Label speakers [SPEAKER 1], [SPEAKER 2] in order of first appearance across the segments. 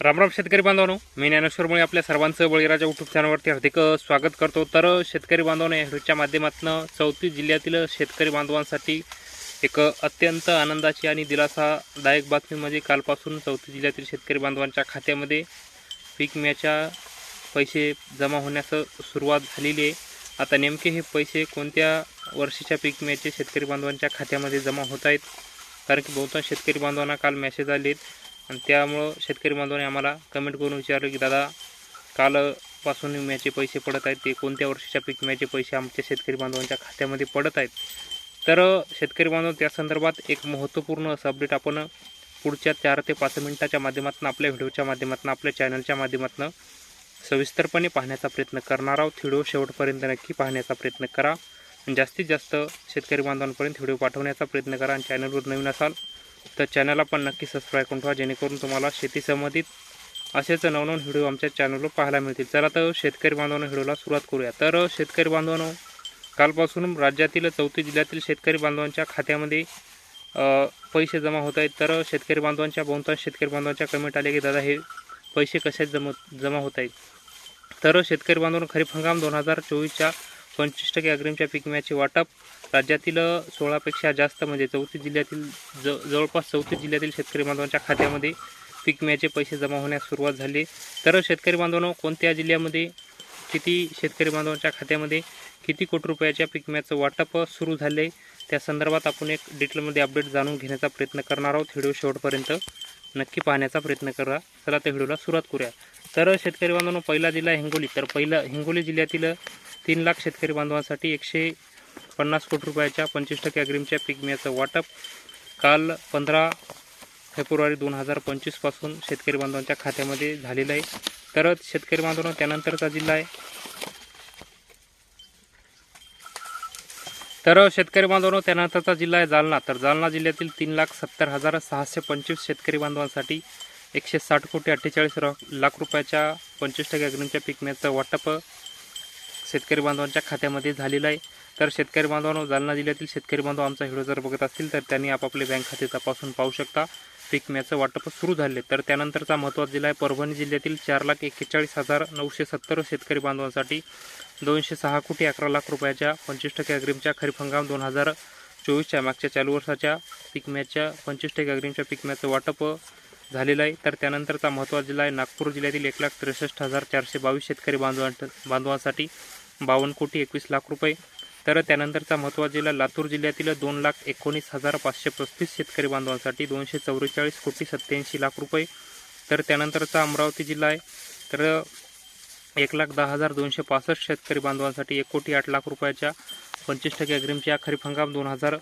[SPEAKER 1] रामराम शेतकरी बांधवानो. मी ज्ञानेश्वरमुळे आपल्या सर्वांचं बळीराजा यूट्यूब चॅनलवरती हार्दिक स्वागत करतो. तर शेतकरी बांधवानो या व्हिडिओच्या माध्यमातून चौथी जिल्ह्यातील शेतकरी बांधवांसाठी एक अत्यंत आनंदाची आणि दिलासादायक बातमी म्हणजे कालपासून चौथी जिल्ह्यातील शेतकरी बांधवांच्या खात्यामध्ये पीक विम्याच्या पैसे जमा होण्यास सुरुवात झालेली आहे. आता नेमके हे पैसे कोणत्या वर्षीच्या पीक विम्याचे शेतकरी बांधवांच्या खात्यामध्ये जमा होत आहेत? कारण की बहुतांश शेतकरी बांधवांना काल मॅसेज आले आहेत आणि त्यामुळं शेतकरी बांधवांनी आम्हाला कमेंट करून विचारलं की दादा कालपासून विम्याचे पैसे पडत आहेत ते कोणत्या वर्षाच्या पीक विम्याचे पैसे आमच्या शेतकरी बांधवांच्या खात्यामध्ये पडत आहेत? तर शेतकरी बांधव त्या संदर्भात एक महत्त्वपूर्ण असं अपडेट आपण पुढच्या चार ते पाच मिनिटाच्या माध्यमातून आपल्या व्हिडिओच्या माध्यमातून आपल्या चॅनलच्या माध्यमातून सविस्तरपणे पाहण्याचा प्रयत्न करणार आहोत. व्हिडिओ शेवटपर्यंत नक्की पाहण्याचा प्रयत्न करा. जास्तीत जास्त शेतकरी बांधवांपर्यंत व्हिडिओ पाठवण्याचा प्रयत्न करा. आणि चॅनलवर नवीन असाल तर चॅनलला पण नक्की सबस्क्राईब करून ठेवा जेणेकरून तुम्हाला शेती संबंधित असेच नवनवीन व्हिडिओ आमच्या चॅनलवर पाहायला मिळतील. चला तर शेतकरी बांधवांना व्हिडिओला सुरुवात करूया. तर शेतकरी बांधवांनो कालपासून राज्यातील चौथी जिल्ह्यातील शेतकरी बांधवांच्या खात्यामध्ये पैसे जमा होत आहेत. तर शेतकरी बांधवांच्या बहुतांश शेतकरी बांधवांच्या कमेंट आले की दादा हे पैसे कशात जम जमा होत आहेत? तर शेतकरी बांधवांनो खरीप हंगाम दोन हजार चोवीसच्या पंचवीस टक्के अग्रिमच्या पीक विम्याचे वाटप राज्यातील सोळापेक्षा जास्त म्हणजे चौथी जिल्ह्यातील ज जवळपास चौथी जिल्ह्यातील शेतकरी बांधवांच्या खात्यामध्ये पीक विम्याचे पैसे जमा होण्यास सुरुवात झाली. तर शेतकरी बांधवांनो कोणत्या जिल्ह्यामध्ये किती शेतकरी बांधवांच्या खात्यामध्ये किती कोटी रुपयाच्या पीक विम्याचं वाटप सुरू झाले? त्या संदर्भात आपण एक डिटेलमध्ये अपडेट जाणून घेण्याचा प्रयत्न करणार आहोत. व्हिडिओ शेवटपर्यंत नक्की पाहण्याचा प्रयत्न करा. चला त्या व्हिडिओला सुरुवात करूया. तर शेतकरी बांधवांनो पहिला जिल्हा हिंगोली. तर पहिला हिंगोली जिल्ह्यातील तीन लाख शेतकरी बांधवांसाठी एकशे पन्नास कोटी रुपयाच्या पंचवीस टक्के अग्रिमच्या पीक विम्याचं वाटप. काल पंधरा फेब्रुवारी दोन हजार पंचवीसपासून शेतकरी बांधवांच्या खात्यामध्ये झालेलं आहे. तर शेतकरी बांधवांना त्यानंतरचा जिल्हा आहे. तर शेतकरी बांधवांनो त्यानंतरचा जिल्हा आहे जालना. तर जालना जिल्ह्यातील तीन लाख सत्तर हजार सहाशे पंचवीस शेतकरी बांधवांसाठी एकशे साठ कोटी अठ्ठेचाळीस लाख रुपयाच्या पंचवीस टक्के अग्निमच्या पीक विम्याचं वाटप शेतकरी बांधवांच्या खात्यामध्ये झालेलं आहे. तर शेतकरी बांधवांनो जालना जिल्ह्यातील शेतकरी बांधव आमचा व्हिडिओ जर बघत असतील तर त्यांनी आपापले बँक खाते तपासून पाहू शकता. पीक विम्याचं वाटप सुरू झाले. तर त्यानंतरचा महत्त्वाचा जिल्हा आहे परभणी जिल्ह्यातील चार लाख एक्केचाळीस हजार नऊशे सत्तर शेतकरी बांधवांसाठी दोनशे सहा कोटी अकरा लाख रुपयाच्या पंचवीस टक्के अग्रिमच्या खरीप हंगाम दोन हजार चोवीसच्या मागच्या चालू वर्षाच्या पीक विम्याच्या पंचवीस टक्के अग्रिमच्या पीक विम्याचं वाटप झालेलं आहे. तर त्यानंतरचा महत्त्वाचा जिल्हा आहे नागपूर जिल्ह्यातील एक लाख त्रेसष्ट हजार चारशे बावीस शेतकरी बांधवां बांधवांसाठी बावन्न कोटी एकवीस लाख रुपये. तर त्यानंतरचा महत्त्वाचा जिल्हा लातूर जिल्ह्यातील दोन लाख एकोणीस हजार पाचशे पस्तीस शेतकरी बांधवांसाठी दोनशे चौवेचाळीस कोटी सत्त्याऐंशी लाख रुपये. तर त्यानंतरचा अमरावती जिल्हा आहे. तर एक लाख दहा हजार दोनशे पासष्ट शेतकरी बांधवांसाठी एक कोटी आठ लाख रुपयाच्या पंचवीस टक्के अग्रिमच्या खरीप हंगाम दोन हजार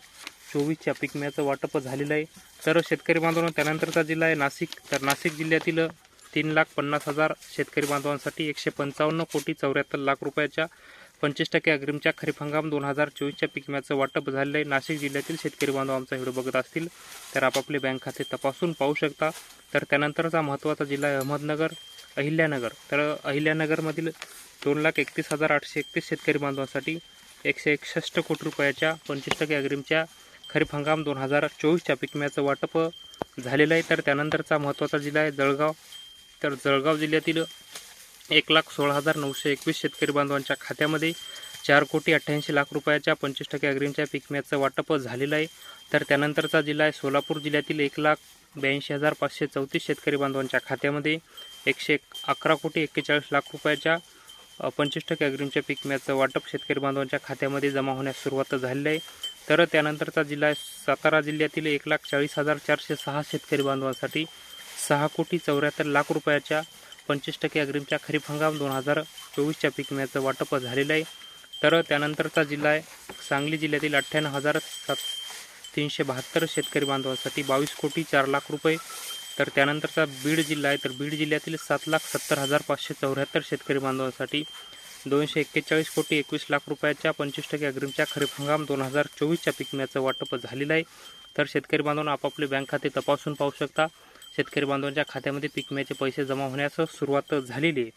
[SPEAKER 1] चोवीसच्या पीक विम्याचं वाटप झालेलं आहे. तर शेतकरी बांधवांनो त्यानंतरचा जिल्हा आहे नाशिक. तर नाशिक जिल्ह्यातील तीन लाख पन्नास हजार शेतकरी बांधवांसाठी एकशे पंचावन्न कोटी चौऱ्याहत्तर लाख रुपयाच्या पंचवीस टक्के अग्रिमच्या खरीप हंगाम दोन हजार चोवीसच्या पीक विम्याचं वाटप झालेलं आहे. नाशिक जिल्ह्यातील शेतकरी बांधव आमचा व्हिडिओ बघत असतील तर आपापले बँक खाते तपासून पाहू शकता. तर त्यानंतरचा महत्त्वाचा जिल्हा आहे अहमदनगर अहिल्यानगर. तर अहिल्यानगरमधील दोन लाख एकतीस हजार आठशे एकतीस शेतकरी बांधवांसाठी एकशे एकसष्ट कोटी रुपयाच्या पंचवीस टक्के अग्रिमच्या खरीप हंगाम दोन हजार चोवीसच्या पिकम्याचं वाटप झालेलं आहे. तर त्यानंतरचा महत्त्वाचा जिल्हा आहे जळगाव. तर जळगाव जिल्ह्यातील एक लाख सोळा हजार नऊशे एकवीस शेतकरी बांधवांच्या खात्यामध्ये चार कोटी अठ्ठ्याऐंशी लाख रुपयाच्या पंचवीस टक्के अग्रीमच्या पिकम्याचं वाटप झालेलं आहे. तर त्यानंतरचा जिल्हा आहे सोलापूर जिल्ह्यातील एक लाख ब्याऐंशी हजार पाचशे चौतीस शेतकरी बांधवांच्या खात्यामध्ये एकशे अकरा कोटी एक्केचाळीस लाख रुपयाच्या पंचवीस टक्के अग्रिमच्या पिकम्याचं वाटप शेतकरी बांधवांच्या खात्यामध्ये जमा होण्यास सुरुवात झालेली आहे. तर त्यानंतरचा जिल्हा आहे सातारा जिल्ह्यातील एक लाख चाळीस हजार चारशे सहा शेतकरी बांधवांसाठी सहा कोटी चौऱ्याहत्तर लाख रुपयाच्या पंचवीस टक्के अग्रिमच्या खरीप हंगाम दोन हजार चोवीसच्या पीक विम्याचं वाटप झालेलं आहे. तर त्यानंतरचा जिल्हा आहे सांगली जिल्ह्यातील अठ्ठ्याण्णव हजार सात तीनशे बहात्तर शेतकरी बांधवांसाठी बावीस कोटी चार लाख रुपये. तर त्यानंतरचा बीड जिल्हा आहे तर बीड जिल्ह्यातील सात लाख सत्तर हजार पाचशे चौऱ्याहत्तर शेतकरी बांधवांसाठी दोनशे एक्केचाळीस कोटी एकवीस लाख रुपयाच्या पंचवीस टक्के अग्रिमच्या खरीप हंगाम दोन हजार चोवीसच्या पीक विम्याचं वाटप झालेलं आहे. तर शेतकरी बांधवांना आपापले बँक खाते तपासून पाहू शकता. शेतकरी बांधवांच्या खात्यामध्ये पीक विम्याचे पैसे जमा होण्यास सुरुवात झालेली आहे.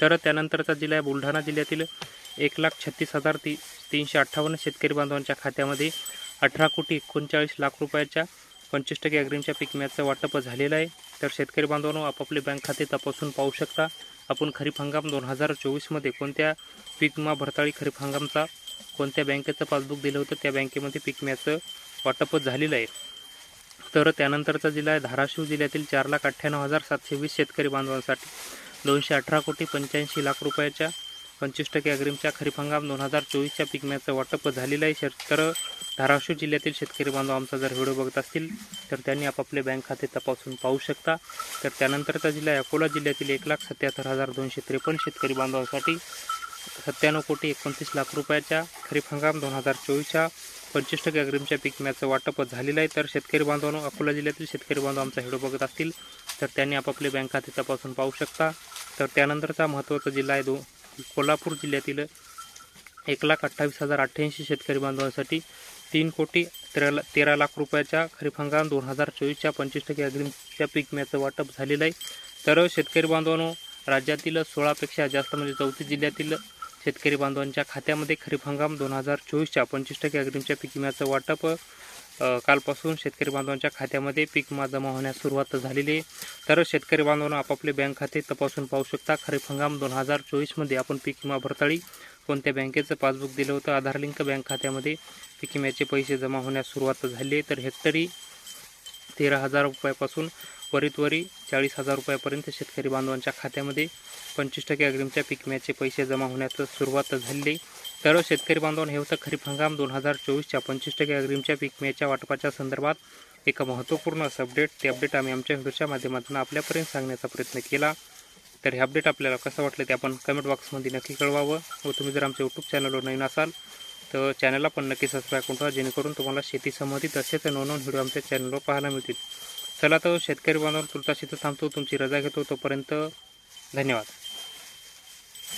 [SPEAKER 1] तर त्यानंतरचा जिल्हा आहे बुलढाणा जिल्ह्यातील एक लाख छत्तीस हजार ती तीनशे अठ्ठावन्न शेतकरी बांधवांच्या खात्यामध्ये अठरा कोटी एकोणचाळीस लाख रुपयाच्या पंचवीस टक्के अग्रिमच्या पीक विम्याचं वाटप झालेलं आहे. तर शेतकरी बांधवांनो आपापले बँक खाते तपासून पाहू शकता. आपण खरीप हंगाम दोन हजार चोवीसमध्ये कोणत्या पीक विमा भरताळी खरीप हंगामचा कोणत्या बँकेचं पासबुक दिलं होतं त्या बँकेमध्ये पीक विम्याचं वाटप झालेलं आहे. तर त्यानंतरचा जिल्हा आहे धाराशिव जिल्ह्यातील चार लाख अठ्ठ्याण्णव हजार सातशे वीस शेतकरी बांधवांसाठी दोनशे अठरा कोटी पंच्याऐंशी लाख रुपयाच्या पंचवीस टक्के अग्रिमच्या खरीप हंगाम दोन हजार चोवीसच्या पीक वाटप झालेलं आहे. तर धाराशिव जिल्ह्यातील शेतकरी बांधव आमचा जर व्हिडिओ बघत असतील तर त्यांनी आपापले बँक खाते तपासून पाहू शकता. तर त्यानंतरचा जिल्हा अकोला जिल्ह्यातील एक लाख सत्याहत्तर हजार दोनशे त्रेपन्न शेतकरी बांधवांसाठी सत्त्याण्णव कोटी एकोणतीस लाख रुपयाच्या खरीप हंगाम दोन हजार चोवीसच्या पंचवीस टक्के अग्रिमच्या पीक विम्याचं वाटप झालेलं आहे. तर शेतकरी बांधवांनो अकोला जिल्ह्यातील शेतकरी बांधव आमचा व्हिडिओ बघत असतील तर त्यांनी आपापले बँक खाते तपासून पाहू शकता. तर त्यानंतरचा महत्त्वाचा जिल्हा आहे दो कोल्हापूर जिल्ह्यातील एक लाख अठ्ठावीस हजार अठ्ठ्याऐंशी शेतकरी बांधवांसाठी तीन कोटी तेरा तेरा लाख रुपयाच्या खरीप हंगाम दोन हजार चोवीसच्या पंचवीस टक्के अग्रिमच्या पीक विम्याचं वाटप झालेलं आहे. तर शेतकरी बांधवांनो राज्यातील सोळापेक्षा जास्त म्हणजे चौतीस जिल्ह्यातील शेतकरी बांधवांच्या खात्यामध्ये खरीप हंगाम दोन हजार चोवीसच्या पंचवीस टक्के अग्रिमच्या पीक विम्याचं वाटप कालपासून शेतकरी बांधवांच्या खात्यामध्ये पीक विमा जमा होण्यास सुरुवात झालेली आहे. तर शेतकरी बांधवांना आपापले बँक खाते तपासून पाहू शकता. खरीप हंगाम दोन हजार चोवीसमध्ये आपण पीक विमा भरताळी. कोणत्या बँकेचं पासबुक दिलं होतं आधार लिंक बँक खात्यामध्ये पीक विम्याचे पैसे जमा होण्यास सुरुवात झाली आहे. तर हेक्टरी तेरा हजार रुपयापासून वरीत चाळीस हजार रुपयापर्यंत शेतकरी बांधवांच्या खात्यामध्ये पंचवीस टक्के अग्रिमच्या पीक विम्याचे पैसे जमा होण्यास सुरुवात झालेली सर्व तर शेतकरी बांधवांना हे होतं खरीप हंगाम. दोन हजार चोवीसच्या पंचवीस टक्के अग्रिमच्या पीक मेच्या वाटपाच्या संदर्भात एक महत्त्वपूर्ण असं अपडेट ते अपडेट आम्ही आमच्या व्हिडिओच्या माध्यमातून आपल्यापर्यंत सांगण्याचा प्रयत्न केला. तर हे अपडेट आपल्याला कसं वाटलं ते आपण कमेंट बॉक्समध्ये नक्की कळवावं. व तुम्ही जर आमच्या यूट्यूब चॅनलवर नवीन असाल तर चॅनलला पण नक्की सबस्क्राईब करून ठेवा जेणेकरून तुम्हाला शेती संबंधित असेच नवनवीन व्हिडिओ आमच्या चॅनलवर पाहायला मिळतील. चला तर शेतकरी बांधव तुलता इथं थांबतो. तुमची रजा घेतो तोपर्यंत धन्यवाद.